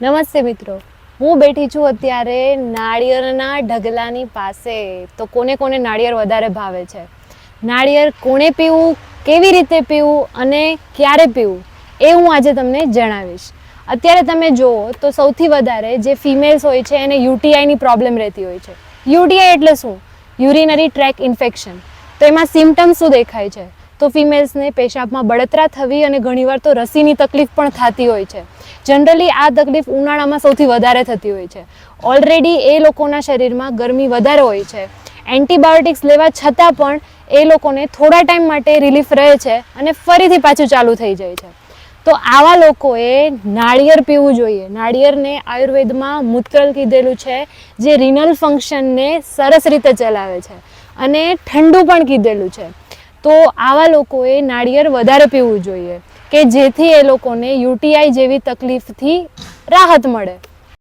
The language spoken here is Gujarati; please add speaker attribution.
Speaker 1: નમસ્તે મિત્રો. હું બેઠી છું અત્યારે નાળિયેરના ઢગલાની પાસે. તો કોને કોને નાળિયેર વધારે ભાવે છે? નાળિયેર કોણે પીવું, કેવી રીતે પીવું અને ક્યારે પીવું એ હું આજે તમને જણાવીશ. અત્યારે તમે જુઓ તો સૌથી વધારે જે ફિમેલ્સ હોય છે એને યુટીઆઈની પ્રોબ્લેમ રહેતી હોય છે. યુટીઆઈ એટલે શું? Urinary tract infection. તો એમાં સિમ્ટમ્સ શું દેખાય છે? તો ફિમેલ્સને પેશાબમાં બળતરા થવી અને ઘણીવાર તો રસીની તકલીફ પણ થતી હોય છે. જનરલી આ તકલીફ ઉનાળામાં સૌથી વધારે થતી હોય છે. ઓલરેડી એ લોકોના શરીરમાં ગરમી વધારે હોય છે. એન્ટીબાયોટિક્સ લેવા છતાં પણ એ લોકોને થોડા ટાઈમ માટે રિલીફ રહે છે અને ફરીથી પાછું ચાલુ થઈ જાય છે. તો આવા લોકોએ નાળિયેર પીવું જોઈએ. નાળિયેરને આયુર્વેદમાં મૂત્રલ કીધેલું છે, જે રિનલ ફંક્શનને સરસ રીતે ચલાવે છે. અને ઠંડુ પણ કીધેલું છે. તો આવા લોકોએ નાળિયેર વધારે પીવું જોઈએ કે જેથી એ લોકોને યુટીઆઈ જેવી તકલીફથી રાહત મળે.